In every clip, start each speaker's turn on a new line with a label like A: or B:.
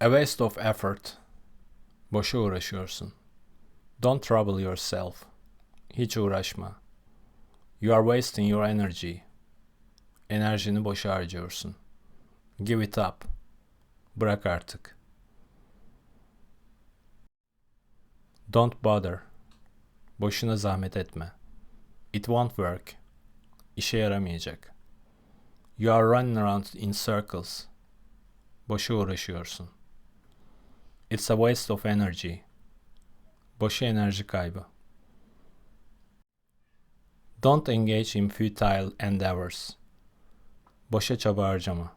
A: A waste of effort. Boşa uğraşıyorsun. Don't trouble yourself. Hiç uğraşma. You are wasting your energy. Enerjini boşa harcıyorsun. Give it up. Bırak artık. Don't bother. Boşuna zahmet etme. It won't work. İşe yaramayacak. You are running around in circles. Boşa uğraşıyorsun. It's a waste of energy. Boşa enerji kaybı. Don't engage in futile endeavors. Boşa çaba harcama.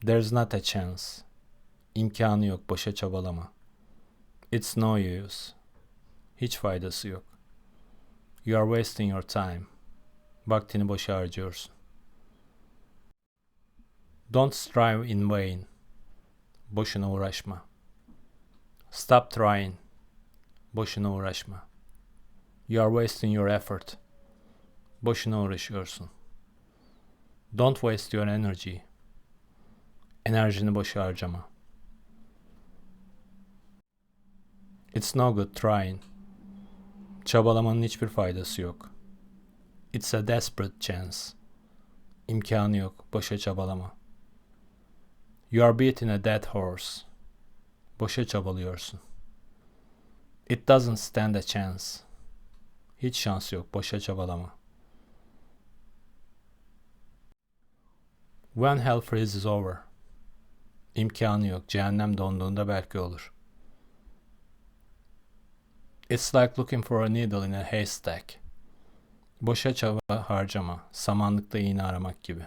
A: There's not a chance. İmkanı yok, boşa çabalama. It's no use. Hiç faydası yok. You are wasting your time. Vaktini boşa harcıyorsun. Don't strive in vain. Boşuna uğraşma. Stop trying. Boşuna uğraşma. You are wasting your effort. Boşuna uğraşıyorsun. Don't waste your energy. Enerjini boşa harcama. It's no good trying. Çabalamanın hiçbir faydası yok. It's a desperate chance. İmkanı yok. Boşa çabalama. You are beating a dead horse. Boşa çabalıyorsun. It doesn't stand a chance. Hiç şans yok. Boşa çabalama. When hell freezes over. İmkanı yok. Cehennem donduğunda belki olur. It's like looking for a needle in a haystack. Boşa çaba harcama. Samanlıkta iğne aramak gibi.